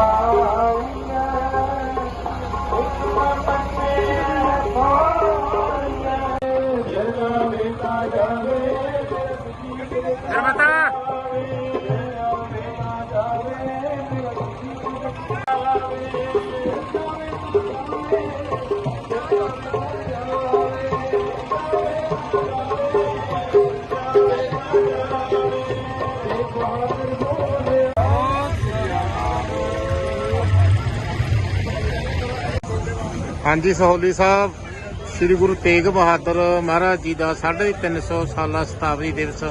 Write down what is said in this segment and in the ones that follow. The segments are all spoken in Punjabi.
Wow. ਹਾਂਜੀ, ਸਹੌਲੀ ਸਾਹਿਬ, ਸ੍ਰੀ ਗੁਰੂ ਤੇਗ ਬਹਾਦਰ ਮਹਾਰਾਜ ਜੀ ਦਾ 350 ਸਾਲਾ ਸ਼ਤਾਬਦੀ ਦਿਵਸ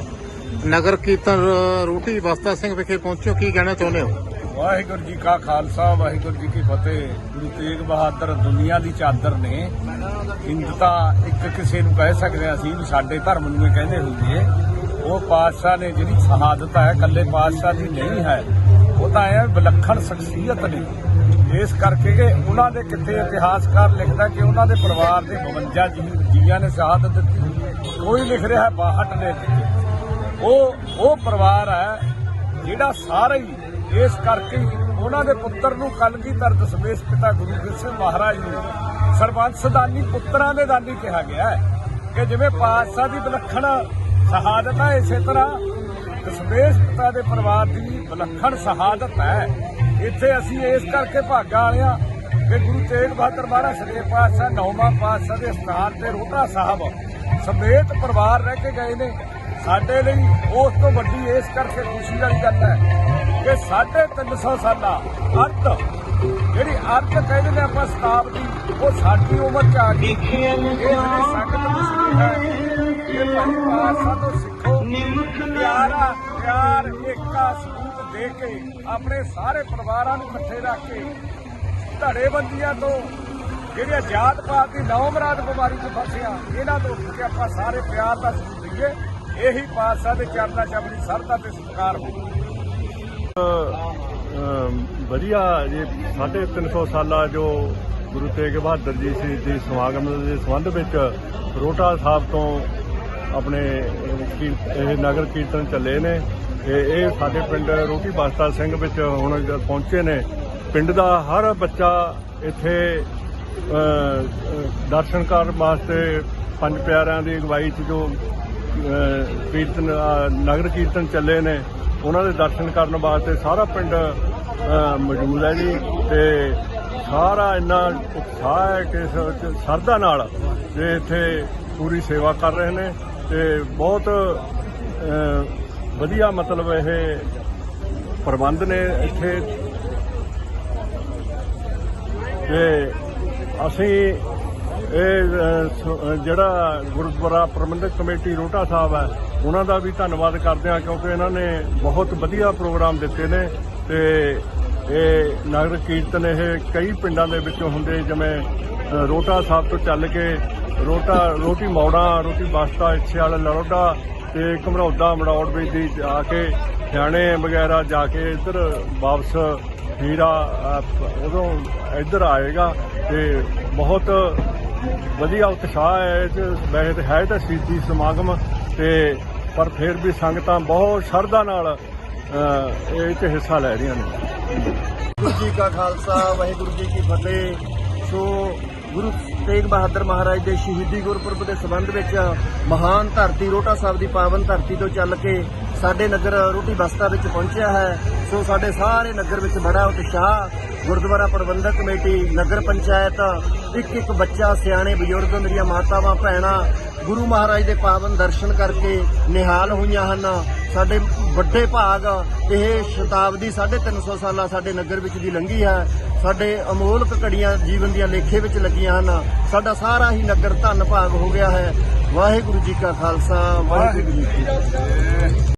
ਨਗਰ ਕੀਰਤਨ ਰੋਟੀ ਬਸਤਾ ਸਿੰਘ ਵਿਖੇ ਪਹੁੰਚੋ, ਕੀ ਕਹਿਣਾ ਚਾਹੁੰਦੇ ਹੋ? ਵਾਹਿਗੁਰੂ ਜੀ ਕਾ ਖਾਲਸਾ, ਵਾਹਿਗੁਰੂ ਜੀ ਕੀ ਫਤਿਹ। ਗੁਰੂ ਤੇਗ ਬਹਾਦਰ ਦੁਨੀਆ ਦੀ ਚਾਦਰ ਨੇ ਇੰਜ ਇੱਕ ਕਿਸੇ ਨੂੰ ਕਹਿ ਸਕਦੇ ਹਾਂ ਅਸੀਂ ਸਾਡੇ ਧਰਮ ਨੂੰ ਇਹ ਕਹਿੰਦੇ ਹੋਈਏ ਉਹ ਪਾਤਸ਼ਾਹ ਨੇ ਜਿਹੜੀ ਸ਼ਹਾਦਤ ਹੈ, ਇਕੱਲੇ ਪਾਤਸ਼ਾਹ ਦੀ ਨਹੀਂ ਹੈ। ਉਹ ਤਾਂ ਇਹ ਵਿਲੱਖਣ ਸ਼ਖਸੀਅਤ ਨੇ। ਇਸ ਕਰਕੇ ਕਿ ਉਹਨਾਂ ਦੇ ਕਿੱਥੇ ਇਤਿਹਾਸਕਾਰ ਲਿਖਦਾ ਕਿ ਉਹਨਾਂ ਦੇ ਪਰਿਵਾਰ ਦੇ 52 ਜੀ- ਜੀਆਂ ਨੇ ਸ਼ਹਾਦਤ ਦਿੱਤੀ ਕੋਈ ਲਿਖ ਰਿਹਾ 62 ਨੇ ਦਿੱਤੀ ਉਹ ਉਹ ਪਰਿਵਾਰ ਹੈ ਜਿਹੜਾ ਸਾਰਾ ਹੀ ਇਸ ਕਰਕੇ ਉਹਨਾਂ ਦੇ ਪੁੱਤਰ ਨੂੰ ਕਲਗੀਧਰ ਦਸ਼ਮੇਸ਼ ਪਿਤਾ ਗੁਰੂ ਗੋਬਿੰਦ ਸਿੰਘ ਮਹਾਰਾਜ ਨੂੰ ਸਰਬੰਸ ਦਾਨੀ ਪੁੱਤਰਾਂ ਦੇ ਦਾਨੀ ਕਿਹਾ ਗਿਆ ਹੈ ਕਿ ਜਿਵੇਂ ਪਾਤਸ਼ਾਹ ਦੀ ਵਿਲੱਖਣ ਸ਼ਹਾਦਤ ਹੈ ਇਸੇ ਤਰ੍ਹਾਂ ਦਸ਼ਮੇਸ਼ ਪਿਤਾ ਦੇ ਪਰਿਵਾਰ ਦੀ ਵਿਲੱਖਣ ਸ਼ਹਾਦਤ ਹੈ। ਇੱਥੇ ਅਸੀਂ ਇਸ ਕਰਕੇ ਭਾਗਾਂ ਵਾਲਿਆਂ ਕਿ ਗੁਰੂ ਤੇਗ ਬਹਾਦਰ ਮਹਾਰਾਜ ਸ੍ਰੀ ਪਾਤਸ਼ਾਹ ਨੌਵਾਂ ਪਾਤਸ਼ਾਹ ਦੇ ਸਥਾਨ ਤੇ ਰੋਟਾ ਸਾਹਿਬ ਸਮੇਤ ਪਰਿਵਾਰ ਰਹਿ ਕੇ ਗਏ ਨੇ। ਸਾਡੇ ਲਈ ਉਸ ਤੋਂ ਵੱਡੀ ਇਸ ਕਰਕੇ ਖੁਸ਼ੀ ਵਾਲੀ ਗੱਲ ਹੈ ਕਿ ਸਾਢੇ 300 ਸਾਲਾ ਅਰਥ ਜਿਹੜੀ ਅਰਥ ਕਹਿੰਦੇ ਨੇ ਆਪਾਂ ਸ਼ਤਾਬਦੀ ਉਹ ਸਾਡੀ ਉਮਰ ਚ ਆ ਗਈ। ਇਹ ਜਿਹੜੀ ਸੰਗਤ ਮੁਸਲਿਮ ਹੈ ਇਹ ਪਾਸਾ ਤੋਂ ਸਿੱਖੋ। ਪਿਆਰਾ ਪਿਆਰ ਏਕਾ ਸਬੂਤ ਦੇ ਕੇ ਆਪਣੇ ਸਾਰੇ ਪਰਿਵਾਰਾਂ ਨੂੰ ਇਕੱਠੇ ਰੱਖ ਕੇ ਧੜੇਬੰਦੀਆਂ ਤੋਂ ਜਿਹੜੀਆਂ ਜਾਤ ਪਾਤ ਦੀ ਨੌਮਰਾਦ ਬਿਮਾਰੀ ਚ ਫਸਿਆ ਇਹਨਾਂ ਤੋਂ ਉੱਠ ਆਪਾਂ ਸਾਰੇ ਪਿਆਰ ਦਾ ਸਬੂਤ ਦਈਏ ਇਹੀ ਪਾਤਸ਼ਾਹ ਦੇ ਚਰਨਾਂ 'ਚ ਆਪਣੀ ਸਰਦਾ ਤੇ ਸਤਿਕਾਰ ਹੋਵੇ। ਅਮ, ਵਧੀਆ ਜੀ 350 ਸਾਲਾ ਜੋ ਗੁਰੂ ਤੇਗ ਬਹਾਦਰ ਜੀ ਸੀ ਦੀ ਸਮਾਗਮ ਦੇ ਸੰਬੰਧ ਵਿੱਚ ਰੋਟਾ ਸਾਹਿਬ ਤੋਂ ਆਪਣੇ ਕੀਰ- ਇਹ ਨਗਰ ਕੀਰਤਨ ਚੱਲੇ ਨੇ। ਤੇ ਇਹ ਸਾਡੇ ਪਿੰਡ ਰੋਟੀ ਬਸਤਾ ਸਿੰਘ ਵਿੱਚ ਹੁਣ ਪਹੁੰਚੇ ਨੇ। ਪਿੰਡ ਦਾ ਹਰ ਬੱਚਾ ਇੱਥੇ ਅ, ਅ, ਦਰਸ਼ਨ ਕਰਨ ਵਾਸਤੇ ਪੰਜ ਪਿਆਰਿਆਂ ਦੀ ਅਗਵਾਈ 'ਚ ਜੋ ਅ, ਕੀਰਤਨ ਅ, ਨਗਰ ਕੀਰਤਨ ਚੱਲੇ ਨੇ ਉਹਨਾਂ ਦੇ ਦਰਸ਼ਨ ਕਰਨ ਵਾਸਤੇ ਸਾਰਾ ਪਿੰਡ ਅ, ਮੌਜੂਦ ਹੈ ਜੀ। ਤੇ ਸਾਰਾ ਇੰਨਾ ਉਤਸ਼ਾਹ ਹੈ ਕਿ ਸ- ਸਰਦਾ ਨਾਲ ਜੇ ਇੱਥੇ ਪੂਰੀ ਸੇਵਾ ਕਰ ਰਹੇ ਨੇ। ਤੇ ਬਹੁਤ ਵਧੀਆ ਮਤਲਬ ਇਹ ਪ੍ਰਬੰਧ ਨੇ ਇੱਥੇ। ਤੇ ਅਸੀਂ ਇਹ ਜਿਹੜਾ ਗੁਰਦੁਆਰਾ ਪ੍ਰਬੰਧਕ ਕਮੇਟੀ ਰੋਟਾ ਸਾਹਿਬ ਹੈ, ਉਹਨਾਂ ਦਾ ਵੀ ਧੰਨਵਾਦ ਕਰਦੇ ਹਾਂ ਕਿਉਂਕਿ ਇਹਨਾਂ ਨੇ ਬਹੁਤ ਵਧੀਆ ਪ੍ਰੋਗਰਾਮ ਦਿੱਤੇ ਨੇ ਤੇ ਇਹ ਨਗਰ ਕੀਰਤਨ ਇਹ ਕਈ ਪਿੰਡਾਂ ਦੇ ਵਿੱਚੋਂ ਹੁੰਦੇ, ਜਿਵੇਂ ਰੋਟਾ ਸਾਹਿਬ ਤੋਂ ਚੱਲ ਕੇ ਰੋਟਾ ਰੋਟੀ ਮੌੜਾ ਰੋਟੀ ਬਸਤਾ ਇੱਛੇ ਵਾਲਾ ਲੜੋਡਾ ਤੇ ਘਮਰੌਦਾ, ਮੜੌੜ ਵਿੱਚ ਦੀ ਜਾ ਕੇ ਹਰਿਆਣੇ ਵਗੈਰਾ ਜਾ ਕੇ ਇੱਧਰ ਵਾਪਸ ਹੀਰਾ ਉਦੋਂ ਇੱਧਰ ਆਏਗਾ ਤੇ ਬਹੁਤ ਵਧੀਆ ਉਤਸ਼ਾਹ ਹੈ ਇਹ 'ਚ। ਵੈਸੇ ਤਾਂ ਹੈ ਤਾਂ ਸ਼ਹੀਦੀ ਸਮਾਗਮ ਤੇ, ਪਰ ਫਿਰ ਵੀ ਸੰਗਤਾਂ ਬਹੁਤ ਸ਼ਰਧਾ ਨਾਲ ਇਹ 'ਚ ਹਿੱਸਾ ਲੈ ਰਹੀਆਂ ਨੇ ਗੁਰੂ ਜੀ ਕਾ ਖਾਲਸਾ, ਵਾਹਿਗੁਰੂ ਜੀ ਕੀ ਫਤਿਹ ਗੁਰੂ ਤੇਗ ਬਹਾਦਰ ਮਹਾਰਾਜ ਦੇ ਸ਼ਹੀਦੀ ਗੁਰਪੁਰਬ ਦੇ ਸੰਬੰਧ ਵਿੱਚ ਮਹਾਨ ਧਰਤੀ ਰੋਟਾ ਸਾਹਿਬ ਦੀ ਪਾਵਨ ਧਰਤੀ ਤੋਂ ਚੱਲ ਕੇ ਸਾਡੇ ਨਗਰ ਰੋਟੀ ਬਸਤਾ ਵਿੱਚ ਪਹੁੰਚਿਆ ਹੈ। ਸੋ ਸਾਡੇ ਸਾਰੇ ਨਗਰ ਵਿੱਚ ਬੜਾ ਉਤਸ਼ਾਹ, ਗੁਰਦੁਆਰਾ ਪ੍ਰਬੰਧਕ ਕਮੇਟੀ, ਨਗਰ ਪੰਚਾਇਤ ਇੱਕ ਇੱਕ ਬੱਚਾ, ਸਿਆਣੇ, ਬਜ਼ੁਰਗ, ਮੇਰੀਆਂ ਮਾਤਾਵਾਂ, ਭੈਣਾਂ, ਗੁਰੂ ਮਹਾਰਾਜ ਦੇ ਪਾਵਨ ਦਰਸ਼ਨ ਕਰਕੇ ਨਿਹਾਲ ਹੋਈਆਂ ਹਨ। ਸਾਡੇ ਵੱਡੇ ਭਾਗ ਇਹ ਸ਼ਤਾਬਦੀ 350 ਸਾਲਾ ਸਾਡੇ ਨਗਰ ਵਿੱਚ ਦੀ ਲੰਘੀ ਹੈ। ਸਾਡੇ ਅਮੋਲਕ ਘੜੀਆਂ ਜੀਵਨ ਦੀਆਂ ਲੇਖੇ ਵਿੱਚ ਲੱਗੀਆਂ ਹਨ। ਸਾਡਾ ਸਾਰਾ ਹੀ ਨਗਰ ਧੰਨ ਭਾਗ ਹੋ ਗਿਆ ਹੈ। ਵਾਹਿਗੁਰੂ ਜੀ ਕਾ ਖਾਲਸਾ, ਵਾਹਿਗੁਰੂ ਜੀ ਕੀ ਫਤਿਹ।